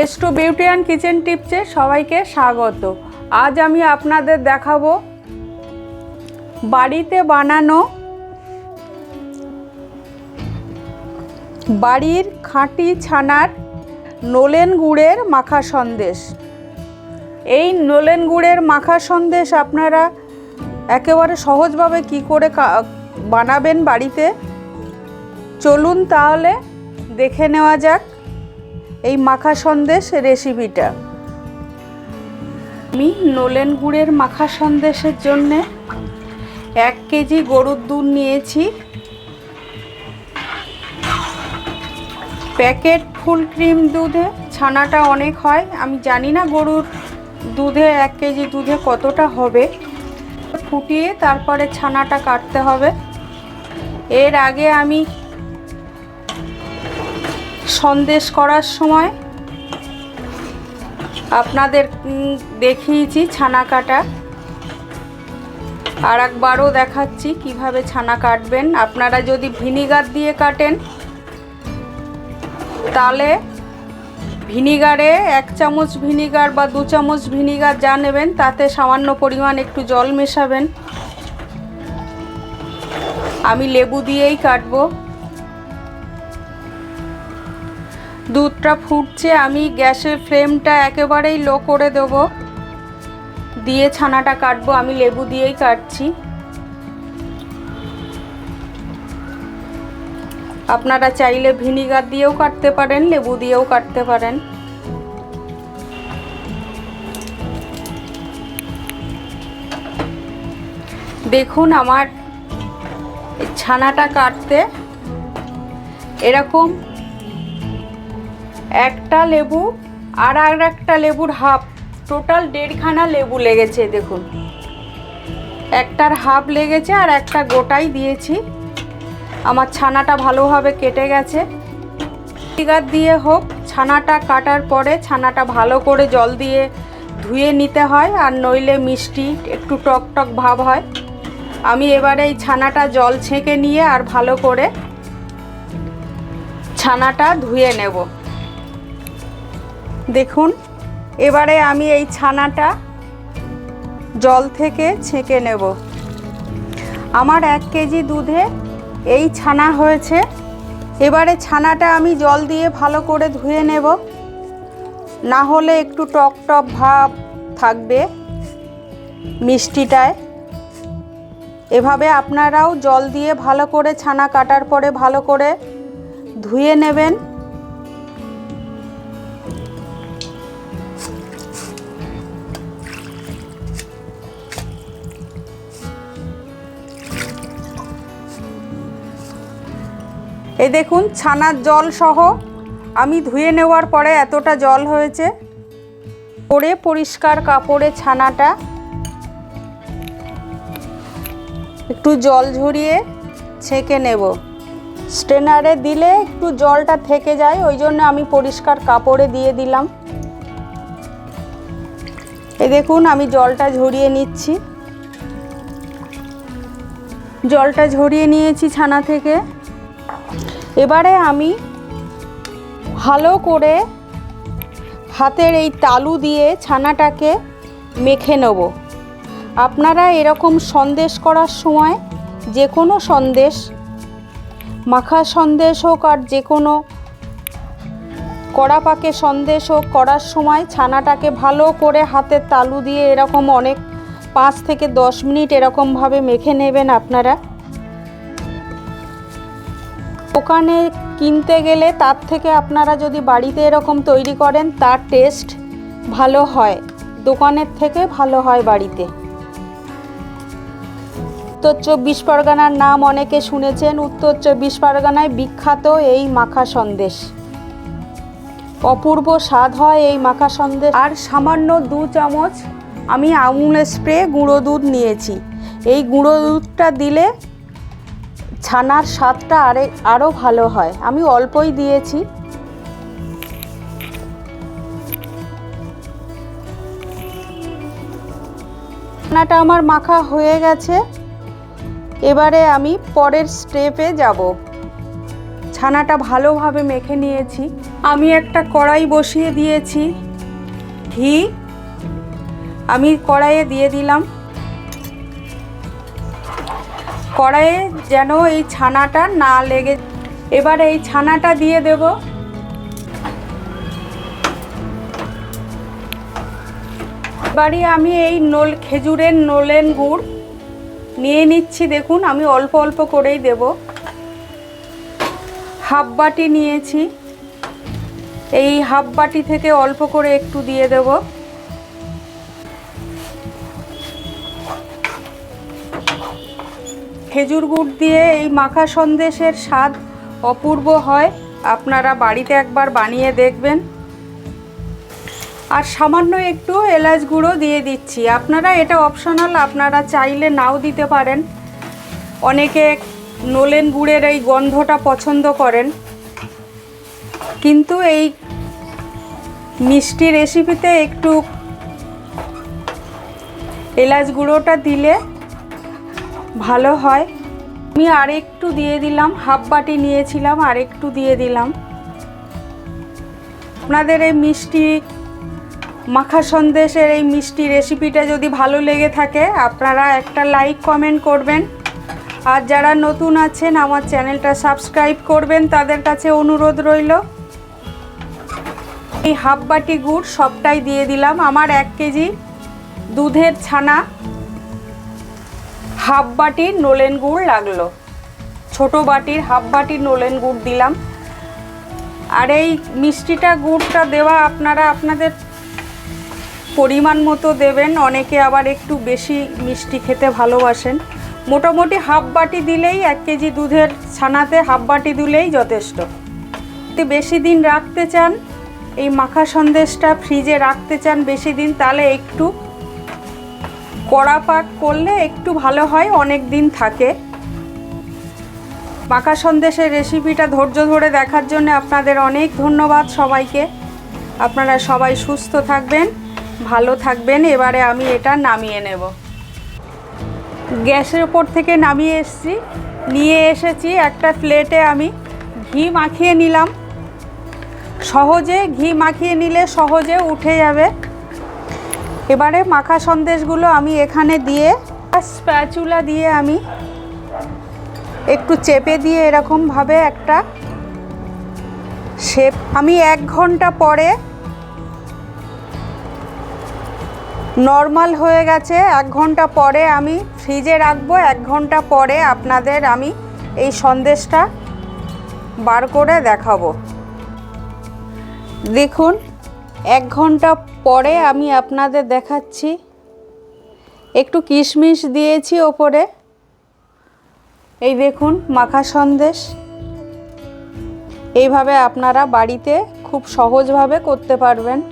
এস্টু beauty and kitchen টিপসে সবাইকে স্বাগত। আজ আমি আপনাদের দেখাবো বাড়িতে বানানো বাড়ির খাঁটি ছানার নোলেন গুড়ের মাখা সন্দেশ। এই নোলেন গুড়ের মাখা সন্দেশ আপনারা একেবারে সহজভাবে কি করে বানাবেন বাড়িতে? চলুন তাহলে দেখে নেওয়া যাক। এই মাখা সন্দেশ রেসিপিটা আমি নোলেন গুড়ের মাখা সন্দেশের জন্যে এক কেজি গরুর দুধ নিয়েছি। প্যাকেট ফুল ক্রিম দুধে, ছানাটা অনেক হয়, আমি জানি না গরুর দুধে এক কেজি দুধে কতটা হবে। ফুটিয়ে তারপরে ছানাটা কাটতে হবে। এর আগে আমি সন্দেশ করার সময় আপনাদের দেখিয়েছি ছানা কাটা। আর একবারও দেখাচ্ছি কীভাবে ছানা কাটবেন। আপনারা যদি ভিনিগার দিয়ে কাটেন, তাহলে ভিনিগারে এক চামচ ভিনিগার বা দু চামচ ভিনিগার যা নেবেন, তাতে সামান্য পরিমাণ একটু জল মেশাবেন। আমি লেবু দিয়েই কাটবো। দুধটা ফুটছে, আমি গ্যাসের ফ্লেমটা একেবারেই লো করে দেবো। দিয়ে ছানাটা কাটবো, আমি লেবু দিয়েই কাটছি। আপনারা চাইলে ভিনিগার দিয়েও কাটতে পারেন, লেবু দিয়েও কাটতে পারেন। দেখুন আমার ছানাটা কাটতে এরকম একটা লেবু আর আর একটা লেবুর হাফ। টোটাল দেড়খানা লেবু লেগেছে, দেখুন। একটার হাফ লেগেছে আর একটা গোটাই দিয়েছি। আমার ছানাটা ভালোভাবে কেটে গেছে। ভিনিগার দিয়ে হোক, ছানাটা কাটার পরে ছানাটা ভালো করে জল দিয়ে ধুয়ে নিতে হয় আর নইলে মিষ্টি, একটু টক টক ভাব হয়। আমি এবারে এই ছানাটা জল ছেঁকে নিয়ে আর ভালো করে ছানাটা ধুয়ে নেব। দেখুন, এবারে আমি এই ছানাটা জল থেকে ছেঁকে নেব। আমার এক কেজি দুধে এই ছানা হয়েছে। এবারে ছানাটা আমি জল দিয়ে ভালো করে ধুয়ে নেব। না হলে একটু টক টক ভাব থাকবে মিষ্টিটায়। এভাবে আপনারাও জল দিয়ে ভালো করে ছানা কাটার পরে ভালো করে ধুয়ে নেবেন। এই দেখুন, ছানার জল সহ আমি ধুয়ে নেওয়ার পরে এতটা জল হয়েছে। পরে পরিষ্কার কাপড়ে ছানাটা একটু জল ঝরিয়ে ছেঁকে নেব। স্ট্রেনারে দিলে একটু জলটা থেকে যায়, ওই জন্য আমি পরিষ্কার কাপড়ে দিয়ে দিলাম। এই দেখুন, আমি জলটা ঝরিয়ে নিচ্ছি। জলটা ঝরিয়ে নিয়েছি ছানা থেকে। এবারে আমি ভালো করে হাতের এই তালু দিয়ে ছানাটাকে মেখে নেব। আপনারা এরকম সন্দেশ করার সময় যে কোনো সন্দেশ, মাখা সন্দেশ হোক আর যে কোনো কড়া পাকে সন্দেশ হোক করার সময় ছানাটাকে ভালো করে হাতের তালু দিয়ে এরকম অনেক পাঁচ থেকে দশ মিনিট এরকমভাবে মেখে নেবেন আপনারা। দোকানে কিনতে গেলে তার থেকে আপনারা যদি বাড়িতে এরকম তৈরি করেন, তার টেস্ট ভালো হয়, দোকানের থেকে ভালো হয় বাড়িতে। উত্তর চব্বিশ পরগনার নাম অনেকে শুনেছেন, উত্তর চব্বিশ পরগনায় বিখ্যাত এই মাখা সন্দেশ। অপূর্ব স্বাদ হয় এই মাখা সন্দেশ। আর সামান্য দু চামচ আমি আমুল স্প্রে গুঁড়ো দুধ নিয়েছি। এই গুঁড়ো দুধটা দিলে ছানার স্বাদটা আরে আরও ভালো হয়। আমি অল্পই দিয়েছি। ছানাটা আমার মাখা হয়ে গেছে। এবারে আমি পরের স্টেপে যাব। ছানাটা ভালোভাবে মেখে নিয়েছি। আমি একটা কড়াই বসিয়ে দিয়েছি। ঘি। আমি কড়াইয়ে দিয়ে দিলাম। কড়াইয়ে যেন এই ছানাটা না লেগে, এবার এই ছানাটা দিয়ে দেব। এবারে আমি এই নোল, খেজুরের নোলেন গুড় নিয়ে নিচ্ছি, দেখুন, আমি অল্প অল্প করেই দেব। হাফ বাটি নিয়েছি। এই হাফ বাটি থেকে অল্প করে একটু দিয়ে দেব। খেজুর গুড় দিয়ে এই মাখা সন্দেশের স্বাদ অপূর্ব হয়। আপনারা বাড়িতে একবার বানিয়ে দেখবেন। আর সামান্য একটু এলাচ গুঁড়ো দিয়ে দিচ্ছি। আপনারা এটা অপশনাল আপনারা চাইলে নাও দিতে পারেন। অনেকে নোলেন গুড়ের এই গন্ধটা পছন্দ করেন। কিন্তু এই মিষ্টি রেসিপিতে একটু এলাচ গুঁড়োটা দিলে ভালো হয়। আমি আরেকটু দিয়ে দিলাম হাফ বাটি নিয়েছিলাম, আরেকটু দিয়ে দিলাম। আপনাদের এই মিষ্টি মাখা সন্দেশের এই মিষ্টি রেসিপিটা যদি ভালো লেগে থাকে, আপনারা একটা লাইক কমেন্ট করবেন। আর যারা নতুন আছেন, আমার চ্যানেলটা সাবস্ক্রাইব করবেন, তাদের কাছে অনুরোধ রইল। এই হাফ বাটি গুড় সবটাই দিয়ে দিলাম। আমার এক কেজি দুধের ছানা। হাফ বাটির নোলেন গুড় লাগল। ছোট বাটির হাফ বাটির নোলেন গুড় দিলাম। আর এই মিষ্টিটা গুড়টা দেওয়া আপনারা আপনাদের পরিমাণ মতো দেবেন। অনেকে আবার একটু বেশি মিষ্টি খেতে ভালোবাসেন। মোটামুটি হাফ বাটি দিলেই এক কেজি দুধের ছানাতে হাফ বাটি দিলেই যথেষ্ট। যদি বেশি দিন রাখতে চান, এই মাখা সন্দেশটা ফ্রিজে রাখতে চান বেশি দিন, তাহলে একটু কড়া পাক করলে একটু ভালো হয়, অনেক দিন থাকে। মাখা সন্দেশের রেসিপিটা ধৈর্য ধরে দেখার জন্য আপনাদের অনেক ধন্যবাদ সবাইকে। আপনারা সবাই সুস্থ থাকবেন, ভালো থাকবেন, এবারে আমি এটা নামিয়ে নেব। গ্যাসের ওপর থেকে নামিয়ে এসেছি। নিয়ে এসেছি একটা প্লেটে আমি ঘি মাখিয়ে নিলাম। সহজে ঘি মাখিয়ে নিলে সহজে উঠে যাবে। এবারে মাখা সন্দেশগুলো আমি এখানে দিয়ে স্প্যাচুলা দিয়ে আমি একটু চেপে দিয়ে এরকমভাবে একটা শেপ। আমি এক ঘণ্টা পরে নর্মাল হয়ে গেছে। এক ঘণ্টা পরে আমি ফ্রিজে রাখব। এক ঘণ্টা পরে আপনাদের আমি এই সন্দেশটা বার করে দেখাবো। দেখুন, এক ঘণ্টা পরে আমি আপনাদের দেখাচ্ছি। একটু কিশমিশ দিয়েছি ওপরে। এই দেখুন, মাখা সন্দেশ। এইভাবে আপনারা বাড়িতে খুব সহজভাবে করতে পারবেন।